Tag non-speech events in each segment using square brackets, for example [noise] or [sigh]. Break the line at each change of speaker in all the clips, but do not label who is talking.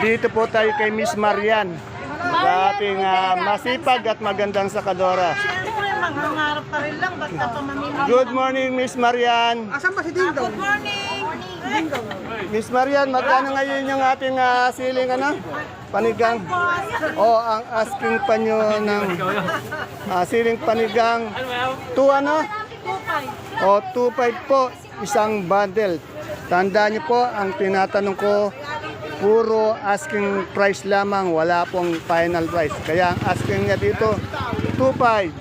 Dito po tayo kay Miss Marian. Sa ating ah, masipag at magandang sakadora.
Siyempre, manghangarap pa rin lang basta pa mamimili.
Good morning, Miss Marian.
Asan ba si Dingdong? Good morning! Dingdong.
Miss Marian, magkano ngayon yung ating ah, siling ano? Panigang. O, ang asking pa nyo ng ah, siling panigang. Two ano? O, 2.5 po, isang bundle. Tandaan niyo po, ang tinatanong ko, puro asking price lamang, wala pong final price. Kaya ang asking niya dito, 2.5.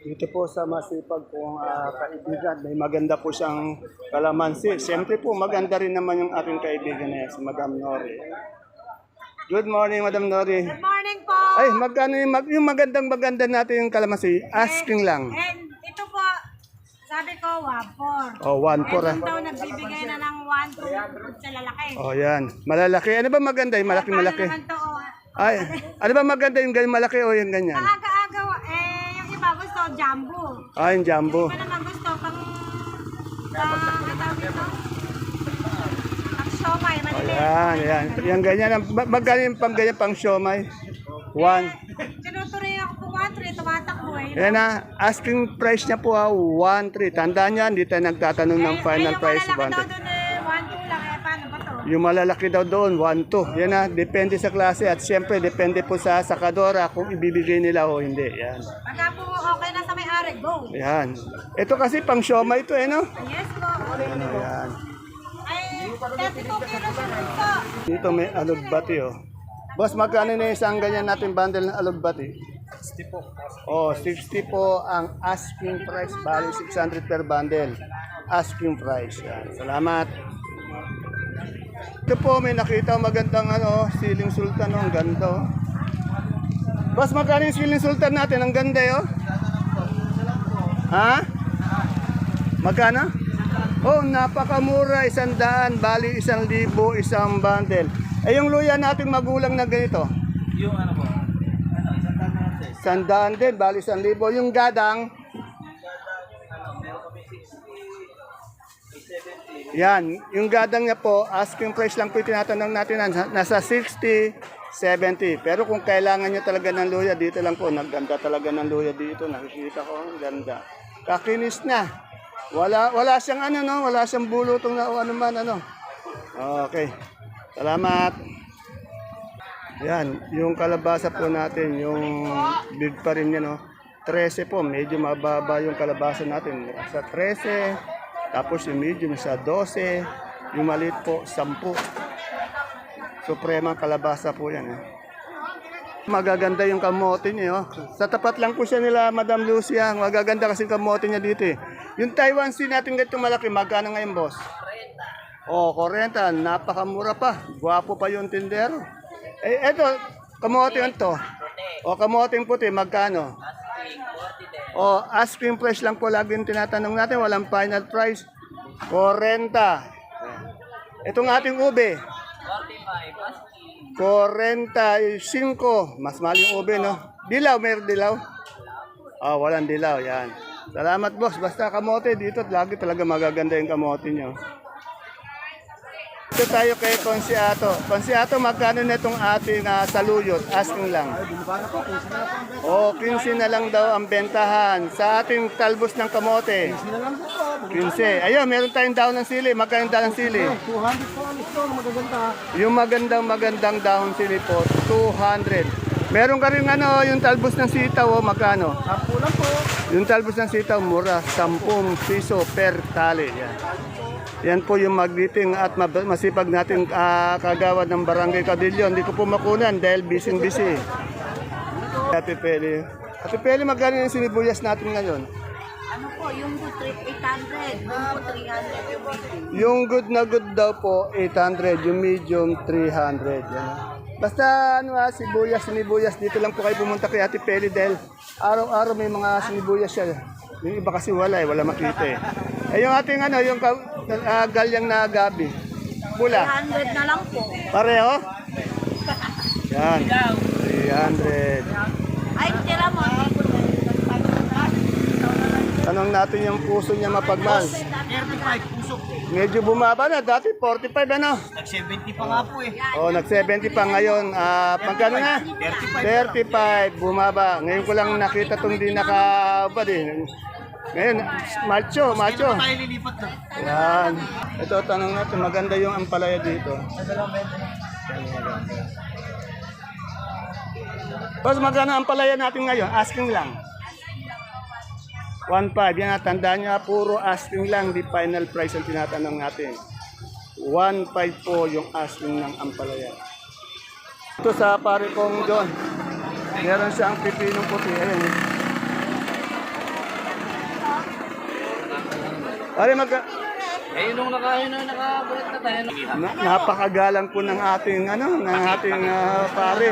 Dito po sa masipag pong ah, kaibigan, may maganda po siyang kalamansi. Siyempre po, maganda rin naman yung aking kaibigan na yan, si Madam Nori. Good morning, Madam Nori.
Good morning po!
Ay, magkano yung, mag, yung magandang maganda natin yung kalamansi? Asking lang.
And sabi ko, wapor.
Oh, one for
Meron daw nagbibigay na ng 1 to sa lalaki.
Oh, yan. Malalaki. Ano ba maganda yung malaki
Paano
malaki?
naman to? oh?
Ay, ano ba maganda yung ganyan malaki o yung ganyan?
Maaga-aga, eh, yung iba gusto, jumbo.
Ah, yung jumbo.
Iba naman gusto, pang, pang, ano tawag dito? Pang siomay, maliliit.
Ayan, ayan. Yung ganyan. ang- ma- Magkano yung pang ganyan pang siomay? One.
Tinutuloy ako po 1, 3, tumatakbo eh.
Yan na, asking price niya po ha, 1.3. Tandaan niya, hindi tayo nagtatanong ng final price,
Eh, yung malalaki
1.3.
daw dun eh, 1, 2 lang eh, paano ba to?
Yung malalaki daw doon, 1.2. Yan na, depende sa klase at siyempre depende po sa sakadora kung ibibigay nila o hindi. Yan.
Pagka po okay na sa may-ari, go!
Yan. Ito kasi pang siomay ito eh, no?
Yes po.
Yan.
Ay, 32 kilos yun po.
Dito may alugbati oh. Boss, magkano na isang ganyan natin bundle ng alugbati? 60 po. Oh, 60 po ang asking price. Bali 600 per bundle. Asking price. Salamat. Ito po, may nakita magandang ano, siling sultan. Oh, ang ganda oh. Boss, magkano yung siling sultan natin? Ang ganda eh, oh. Ha? Magkano? Oh, napakamura, isang daan, bali isang libo, isang bundle. Eh, yung luya nating magulang na ganito?
Yung ano po? Ano, isang dami ng test.
Isang daan din, bali isang libo. Yung gadang, yan, yung gadang niya po, asking price lang po tinatanong natin, nasa 60, 70. Pero kung kailangan niyo talaga ng luya, dito lang po, nagganda talaga ng luya dito, nakikita ko, ang ganda. Kakinis na. Wala, wala siyang ano, no? Wala siyang bulutong na o ano man, ano. Okay. Salamat. Yan, yung kalabasa po natin, yung big pa rin yan, no? 13 po, medyo mababa yung kalabasa natin. Sa 13, tapos yung medium sa 12, yung maliit po, 10. Suprema kalabasa po yan. Eh. Magaganda yung kamote niya. Oh. Sa tapat lang po siya nila, Madam Lucia. Magaganda kasi kamote niya dito eh. Yung Taiwan Sea natin ganito malaki, magkano ngayon, boss? Oh, 40. Napakamura pa. Gwapo pa yung tindero. Eh, eto, kamote yun to. O, kamote yung puti, magkano? O, asking price lang po lagi yung tinatanong natin. Walang final price. 40. Itong ating ube. 45. Mas mahal yung ube, no? Dilaw, mayroon dilaw? Ah, walang dilaw, yan. Salamat, boss. Basta kamote dito, lagi talaga magaganda yung kamote nyo. Ito tayo kay Consiato. Consiato, magkano na itong ating ah, saluyot? Asking lang. O, 15 na lang daw ang bentahan. Sa ating talbos ng kamote. 15. Ayun, meron tayong daon ng sili. Magkano daon ng sili?
200 po ang store, magaganda.
Yung magandang magandang dahon sili po, 200. Meron ka rin ano, yung talbos ng sitaw, oh, magkano?
Sampu lang po.
Yung talbos ng sitaw, mura, 10 piso per tali. Yan. Yan po yung magditing at masipag natin ah, kagawad ng Barangay Cadillo. Hindi ko po makunan dahil busy-busy. Ate Peli. Ate Peli, magkano yung sinibuyas natin ngayon?
Ano po, yung good 800, yung po 300 yung
good na good daw po, 800. Yung medium, 300. Yan. Basta ano ha, sibuyas, sinibuyas. Dito lang po kayo pumunta kay Ate Peli dahil araw-araw may mga sinibuyas siya. Yung iba kasi wala eh, wala makita eh. Eh yung ating ano, yung ka, ah, galyang na gabi. Pula.
300 na lang po.
Pareho? [laughs] Yan. 300.
Ay, tira mo.
Tanong natin yung puso niya mapagmahal.
35 puso.
Medyo bumaba na. Dati 45 ano?
Nag-70 pa nga po eh.
Oh, nag-70 pa ngayon. Ah, magkano na? 35. Bumaba. Ngayon ko lang nakita tong di nakabad eh. Ngayon, macho, macho.
Tayo lilipat na.
Yan. Ito, tanong natin, maganda yung ampalaya dito. Tapos magkano ang ampalaya natin ngayon? Asking lang. 1.5. Yan, tandaan niya, puro asking lang. Di final price ang tinatanong natin. 1.5 po yung asking ng ampalaya. Ito sa pare kong John. Meron siyang pipinong puti. Ayan. Pare, mag
Eh, nung nakain na nakabulat na tayo.
na, napakagalang po ng ating ano, ng ating ah, pare.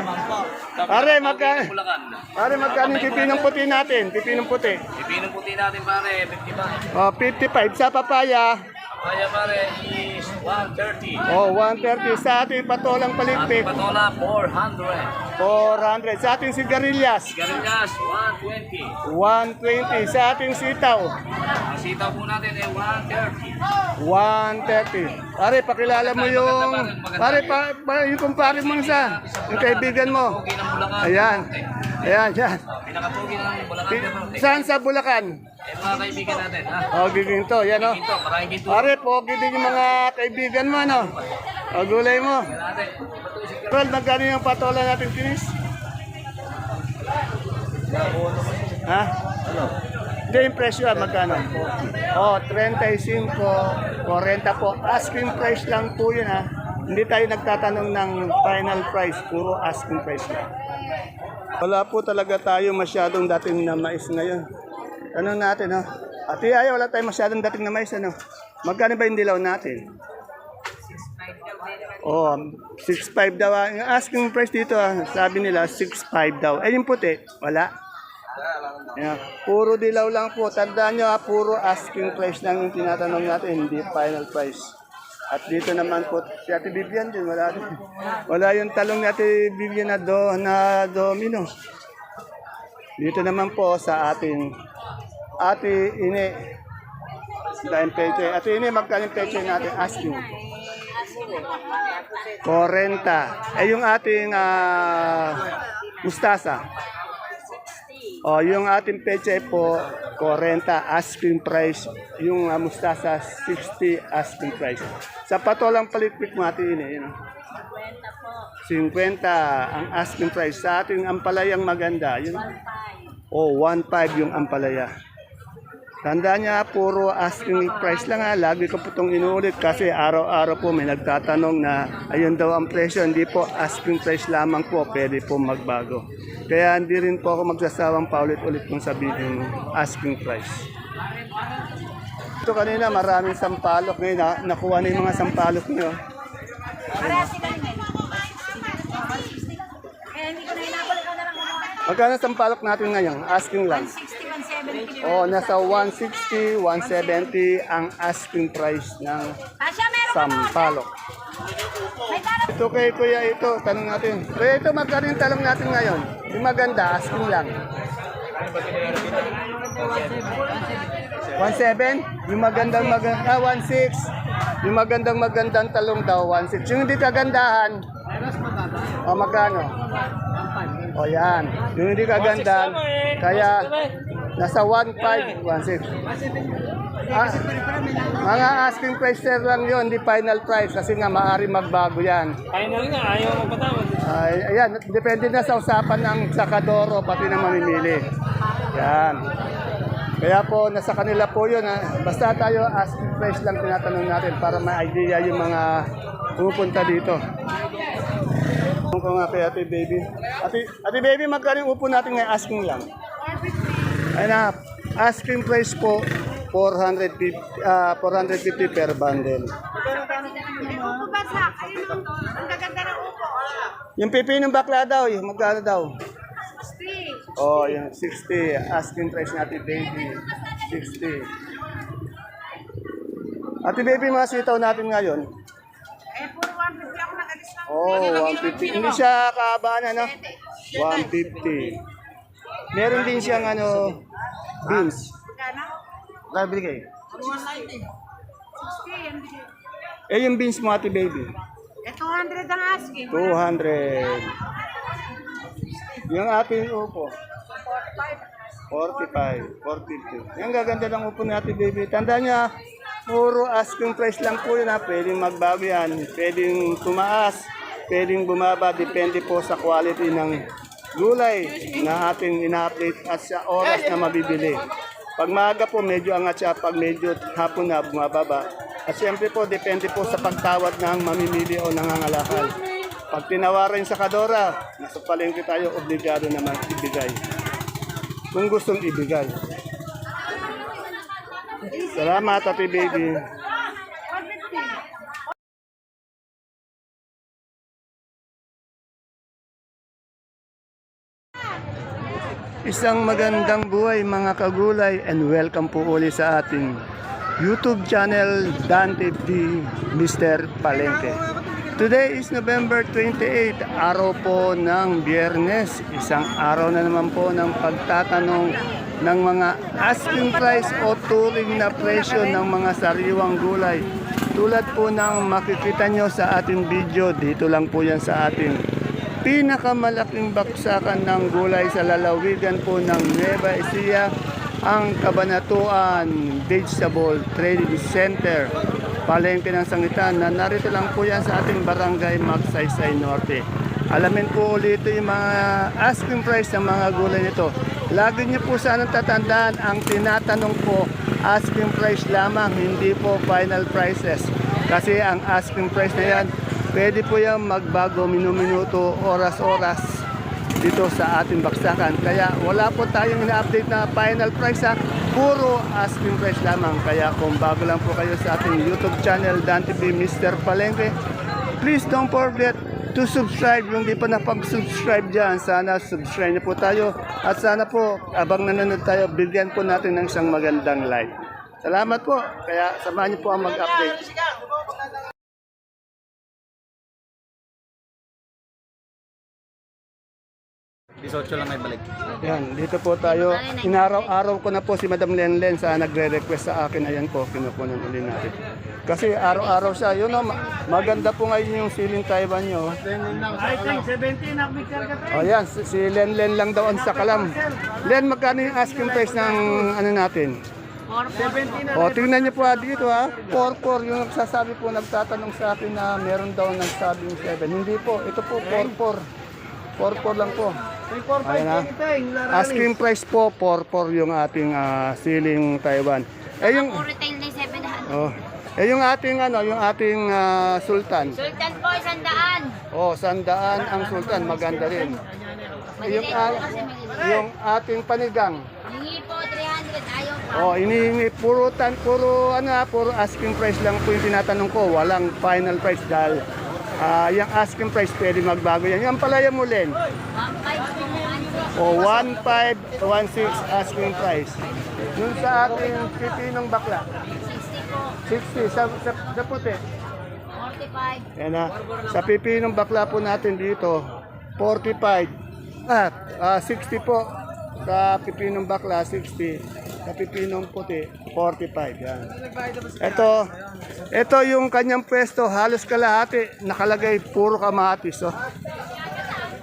Pare, magka. Pare, magkano yung pipinong puti natin? Pipinong puti.
Ipinong puti natin pare, 55.
Oh, 55 sa papaya.
Kaya pare is 130.
Oh, 130 sa ating patolang
Ating
paligpik.
patola, 400.
400 sa ating sigarilyas.
Sigarilyas, 120.
120 sa ating sitaw.
Ang sitaw po natin ay 130.
130. Pare, pakilala mo yung pare pa, pa yung kumpare mo sa yung kaibigan mo. Ayan. Ayan, yan.
Pinakapugi ng Bulacan.
Saan sa Bulacan?
Eh mga kaibigan natin, ha?
Oh, giginto, yan oh.
Ginto, maraming ginto.
Pare, pogi din yung mga kaibigan mo, no? O, gulay mo.
Natin.
Well, magkano yung patola natin, Kinis? Ha? Hindi, yung presyo, ah, magkano? Oh, 35, 40 po. Asking price lang po yun, ha? Hindi tayo nagtatanong ng final price, puro asking price lang. Wala po talaga tayo masyadong dating na mais ngayon. Ano natin, ha? Ate, ay, wala tayo masyadong dating na mais, ano? Magkano ba yung dilaw natin? Oh, 6.5 daw. ah. Yung asking price dito, ah, sabi nila 6.5 daw. Eh, yung puti, wala. Yeah. Puro dilaw lang po. Tandaan nyo, ah, puro asking price lang yung tinatanong natin, hindi final price. At dito naman po, si Ate Vivian din, wala. Wala yung talong ni Ate Vivian na, do, na domino. Dito naman po sa ating Ate Ine. Dahil peche. Ate Ine, magkano peche natin? Asking. 40. Eh yung ating ah, mustasa. O yung ating peche po 40 asking price. Yung ah, mustasa 60 asking price. Sa patolang palitpik mo ating ini, yun. 50 ang asking price. Sa ating ampalayang maganda, yun. O 15 yung ampalaya. Tandaan niya, puro asking price lang ha. Lagi ko po itong inuulit kasi araw-araw po may nagtatanong na ayun daw ang presyo. Hindi po asking price lamang po, pwede po magbago. Kaya hindi rin po ako magsasawang paulit-ulit kung sabihin asking price. Ito kanina maraming sampalok. Ngayon na, nakuha na yung mga sampalok niyo. Magkano sampalok natin ngayon? Asking lang.
160, 170.
Oh, nasa 160, 170 ang asking price ng sampalok. Ito kay Kuya ito, tanong natin. Kuya ito, magkano yung talong natin ngayon? Yung maganda, asking lang. 1.7? Yung magandang maganda, ah, 1.6. Yung magandang magandang talong daw, 1.6. Yung hindi kagandahan, o magkano? O yan. Yung hindi kagandahan, kaya nasa 1.5, 1.6. Ah, mga asking price sir lang yun, hindi final price kasi nga maaari magbago yan.
Final nga, ayaw mo patawad.
Ay, ayan, depende na sa usapan ng sakadoro pati ng mamimili. Yan. Kaya po, nasa kanila po yun. Ha? Basta tayo asking price lang tinatanong natin para may idea yung mga pupunta dito. Ko nga kay Ate Baby. Ate, Ate Baby, magkano upo natin ngayon? Asking lang. Ay na, asking price po, 450, ah 450 per bundle.
Upo ba sa? Ayun ang gaganda ng upo.
Yung pipi ng bakla daw, yung magkano daw?
60.
Oh, yung 60. Asking price natin, baby. 60. Ate baby, mga sitaw natin ngayon.
Eh, puro 150 ako nag-alis na.
Oh, 150. Hindi siya kaabaan, ano? 150. Meron din siyang, ano, beans.
Magkano?
Nabili kayo?
60. yan bigay.
Eh, yung beans mo, ate baby.
Eh, 200 ang asking.
200. Yung ating upo. 45, 42. Yung gaganda ng upo ni Ate Baby. Tanda niya, puro asking price lang po yun ha. Pwedeng magbago yan. Pwedeng tumaas. Pwedeng bumaba. Depende po sa quality ng gulay na ating ina-update at sa oras na mabibili. Pag maaga po, medyo angat siya. Pag medyo hapon na, bumababa. At siyempre po, depende po sa pagtawad ng mamimili o nangangalakal. Pag tinawaran sa kadora, nasa palengke tayo, obligado naman ibigay. Kung gustong ibigay. Salamat, Ate Baby. Isang magandang buhay mga kagulay and welcome po uli sa ating YouTube channel Dante D. Mr. Palengke. Today is November 28, araw po ng biyernes. Isang araw na naman po ng pagtatanong ng mga asking price o turing na presyo ng mga sariwang gulay. Tulad po ng makikita nyo sa ating video, dito lang po yan sa ating pinakamalaking baksakan ng gulay sa lalawigan po ng Nueva Ecija, ang Kabanatuan Vegetable Trading Center, palengke ng sangitan na narito lang po yan sa ating barangay Magsaysay Norte. Alamin po ulit yung mga asking price ng mga gulay nito. Lagi niyo po sanang tatandaan ang tinatanong po asking price lamang, hindi po final prices. Kasi ang asking price na yan, pwede po yan magbago minuminuto, oras-oras dito sa ating baksakan. Kaya wala po tayong ina-update na final price ha. Puro asking price lamang. Kaya kung bago lang po kayo sa ating YouTube channel, Dante B. Mr. Palengke, please don't forget to subscribe. Yung di pa napag-subscribe dyan, sana subscribe na po tayo. At sana po, abang nanonood tayo, bigyan po natin ng isang magandang like. Salamat po. Kaya samahan niyo po ang mag-update.
Lang may balik.
Yan, dito po tayo. Inaraw-araw ko na po si Madam Lenlen sa nagre-request sa akin. Ayan po, kinukunan uli natin. Kasi araw-araw siya. Yun o, ma- maganda po ngayon yung siling Taiwan nyo. O yan, si, si Lenlen lang daw ang sa kalam. Len, magkano yung asking price ng ano natin? O, tingnan niyo po ha, dito ha. 4-4 yung nagsasabi po, nagtatanong sa akin na meron daw nagsabing 7. Hindi po, ito po 4-4. 4-4 lang po. Ayan ha. Asking price po, 4-4 yung ating ah, siling Taiwan. Eh yung,
Ako retail na 700.
oh, eh yung ating ano, yung ating ah, sultan.
Sultan po, isang daan.
Oh, sandaan ang sultan, maganda rin. Yung,
Maliliit
ah,
kasi maliliit.
yung ating panigang.
Hingi po, 300. Ayaw pa.
Oh, inihingi puro tan puro ano ah, puro asking price lang po yung tinatanong ko, walang final price dahil ah, yung asking price pwede magbago yan. Yung palaya mo Len.
1.5 po, 1.6.
O 1516 asking price. Yung sa ating pipinong bakla,
60 po,
60 sa, sa, sa puti.
45.
Yan na. Sa pipinong bakla po natin dito, 45. Ah, ah, 60 po. Sa pipinong bakla, 60. Sa pipinong puti, 45. Yan. Ito, ito yung kanyang pwesto, halos kalahati, nakalagay puro kamatis. Oh.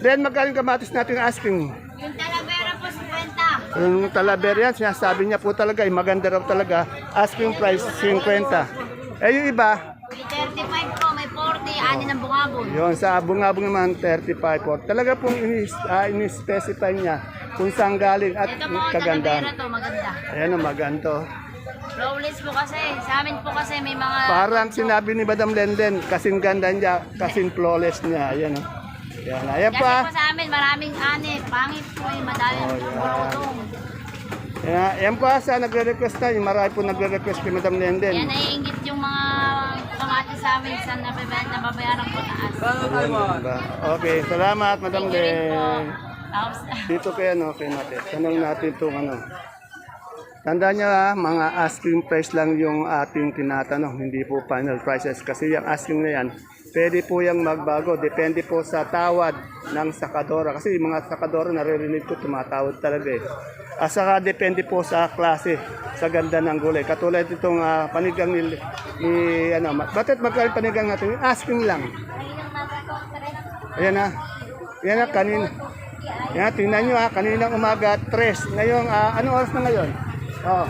Then magkano yung kamatis natin asking?
Yung talavera po, 50.
Yung talaber yan, sinasabi niya po talaga, eh, maganda raw talaga. Asking price, 50. Eh yung iba,
May 35 po, may 40. Ani ng bungabon.
Yon sa bungabong naman 35 po. Talaga pong ini uh, ini-specify niya kung saan galing at
Ito po, talavera
kaganda.
to, maganda.
Ayan ang maganto.
Flawless po kasi. Sa amin po kasi may mga...
Parang sinabi ni Madam Lenden, kasing ganda niya, kasing flawless niya. Ayan oh. Yan, ayan
Kasi
pa.
po sa amin, maraming ani. Pangit po eh, madami
Oh, yan.
bulutong.
Ayan, ayan pa sa nagre-request na, yung marami po nagre-request kay Madam
Yan
Lenden.
naiingit yung mga kamatis sa amin sa nababayaran ko taas.
Ayan, ba? Okay, salamat Madam
Thank
Dito kay ano, kay Mate. Tanong natin itong ano. Tandaan niya ha, mga asking price lang yung ating tinatanong, hindi po final prices. Kasi yung asking na yan, pwede po yung magbago. Depende po sa tawad ng sakadora. Kasi yung mga sakadora, naririnig ko, tumatawad talaga eh. At saka depende po sa klase, sa ganda ng gulay. Katulad itong ah, panigang ni, ni ano, bakit magkano yung panigang natin? Asking lang. Ayan na. Ayan na, kanin. Ayan, tingnan nyo ha, kaninang umaga, 3. Ngayon, ah, ano oras na ngayon? Oh,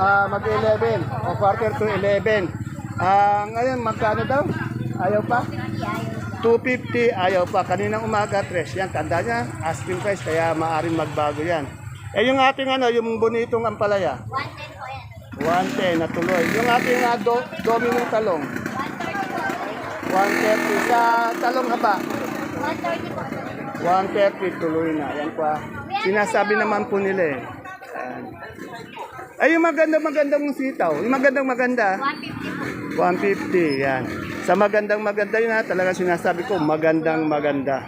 ah, mag-11. O quarter to 11. Ah, ngayon, magkano daw? Ayaw pa? 250, ayaw pa. Kaninang umaga, 3. Yan, tanda niya, asking price, kaya maaring magbago yan. Eh, yung ating ano, yung bonitong ampalaya? 110 na tuloy. Yung ating uh, do, dominong talong? 130 sa talong haba. 130 tuloy na. Yan pa. Sinasabi naman po nila eh. Ay, yung maganda maganda mong sitaw. Yung magandang maganda. 150. Yan. Sa magandang maganda yun ha. Talaga sinasabi ko, magandang maganda.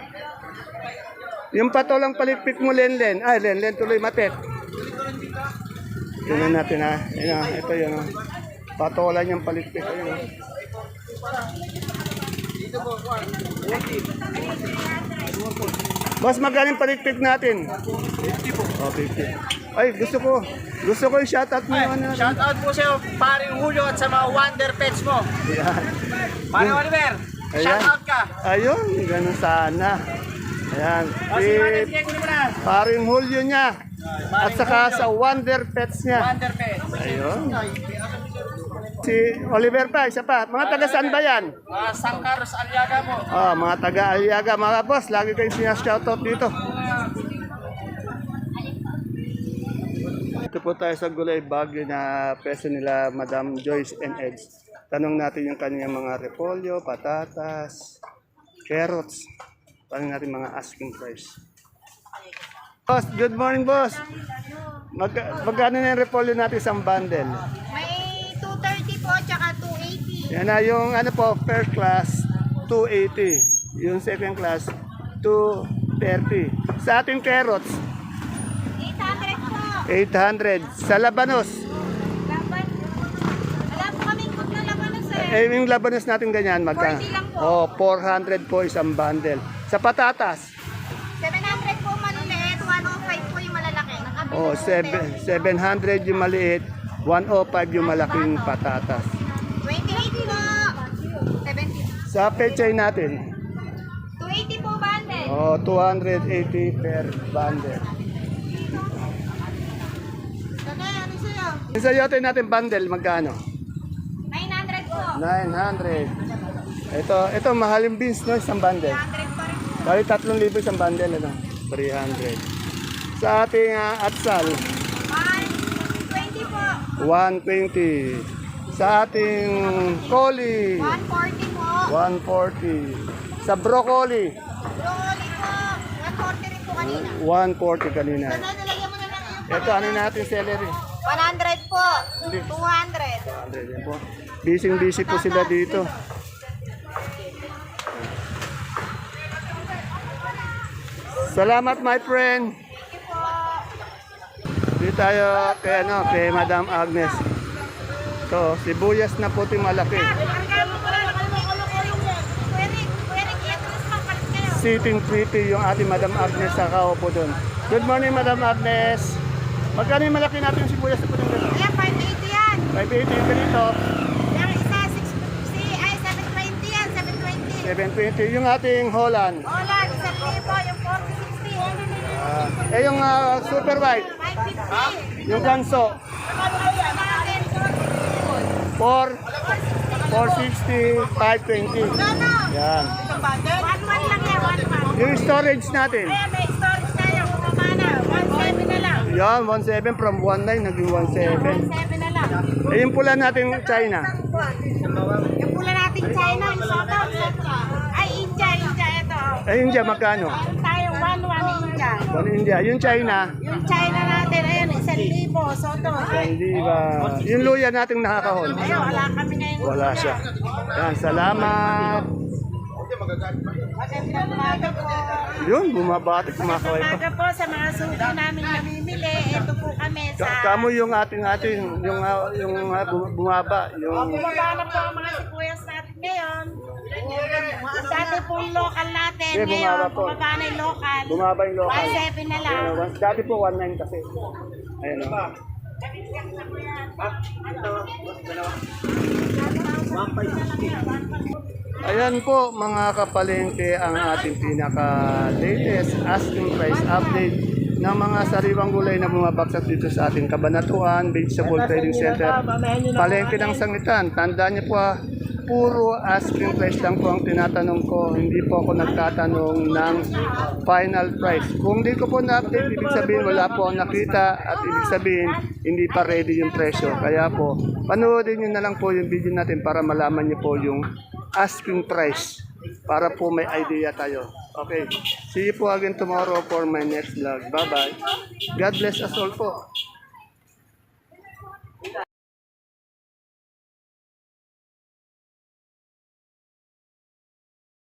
Yung patolang palikpik mo, Lenlen. Ay, Lenlen tuloy matet. Tingnan natin ha. Ayan ha. Ito yun ha. Patola niyang palikpik. Ayun ha. Boss, magkano yung palikpik natin? 50 po. Oh, 50. Ay, gusto ko. Gusto ko yung shoutout mo. Ano,
Shout out po sa'yo, paring Julio at sa mga Wonder Pets mo.
Ayan.
Paring Oliver,
Ayan.
shout out ka.
Ayun, ganun sana. Ayan.
O
Si paring Julio niya. At saka sa Wonder Pets niya.
Wonder Pets.
Ayun. Si Oliver pa, isa pa. Mga taga saan ba yan?
Mga San Carlos Aliaga mo.
Ah, mga taga Aliaga, mga boss. Lagi kayong sinashoutout dito. Ito po tayo sa gulay bagyo na peso nila Madam Joyce and Edge. Tanong natin yung kanyang mga repolyo, patatas, carrots. Tanong natin mga asking price. Boss, good morning boss. Mag magkano na yung repolyo natin isang bundle? Yan na yung ano po, first class, 280. Yung second class, 230. Sa ating carrots,
800 po.
800. Sa labanos,
Laban. Wala po kaming cook na laban na sir.
eh yung labanos natin ganyan, magka?
40 lang po.
Oh, 400 po isang bundle. Sa patatas,
700 po maliliit, 105 po yung malalaki. Nakabili
oh,
po,
sebe- 700 yung maliit, 105 yung malaking patatas.
28 po. 70.
Sa pechay natin,
280 po bundle.
oh, 280 per bundle.
Kaya ano sa'yo?
Yung sayote natin bundle, magkano?
900 po.
900. Ito, ito mahaling beans no, isang bundle.
100 pa rin po.
Bali 3,000 isang bundle ano. 300. Sa ating ah, atsal,
120 po.
120. Sa ating coli,
140 po.
140. Sa broccoli,
Broccoli po. 140 rin po kanina.
140 kanina.
Sana nalagyan mo na lang yung
Ito, ano natin celery?
100 po. 200.
100 yan po. Busy busy po sila dito. Salamat my friend. Dito tayo kay ano, kay Madam Agnes. So, sibuyas na puti malaki. Sitting pretty yung ating Madam Agnes sa kaupo doon. Good morning Madam Agnes. Magkano yung malaki natin yung sibuyas na puting ganito?
Ayan, 580 yan.
580 yung ganito.
Yung isa, 650. Ay, 720 yan. 720.
720 yung ating Holland.
Hola, isang libo. Yung 4060.
Ah, eh yung ah, super white,
550.
yung ganso,
Natin,
4 460, 520.
No, no.
Yan.
1-1 lang yan, 1-1.
Yung storage natin.
Ayan, may storage tayo. Bumaba na. 1-7 na lang.
Yan, 17 from 19 naging 17.
1-7 na lang.
Eh yung pula natin China.
Yung pula natin China, yung soto. Ay, India, India, ito.
Eh India magkano?
Meron tayong 1-1 India.
One India. Yung China,
Yung China natin, ayun, isang libo, soto.
hindi ba? Yung luya nating nakakahon.
Ayun, wala kami ngayon.
Wala siya. Yan, salamat.
Magandang umaga po.
Yun, bumabati, kumakaway pa.
Umaga po sa mga suki namin namimili. Ito po kami sa...
Ka- Kamo yung ating ating yung ah, yung ah, bum- bumaba, yung
Bumaba na po ang mga sibuyas natin ngayon. Dati po yung local natin.
Eh, bumaba
Ngayon,
po.
bumaba na yung local.
bumaba yung local.
1.7 na lang.
Dati po 19 kasi. Ayan o. Ayan po mga kapalengke ang ating pinaka-latest asking price update ng mga sariwang gulay na bumabagsak dito sa ating Kabanatuan Vegetable Trading Center. Palengke ng sangitan. Tandaan niyo po ah, puro asking price lang po ang tinatanong ko. Hindi po ako nagtatanong ng final price. Kung di ko po na-update, ibig sabihin wala po akong nakita at ibig sabihin hindi pa ready yung presyo. Kaya po, panoodin niyo na lang po yung video natin para malaman niyo po yung asking price para po may idea tayo. Okay. See you po again tomorrow for my next vlog. Bye-bye. God bless us all po.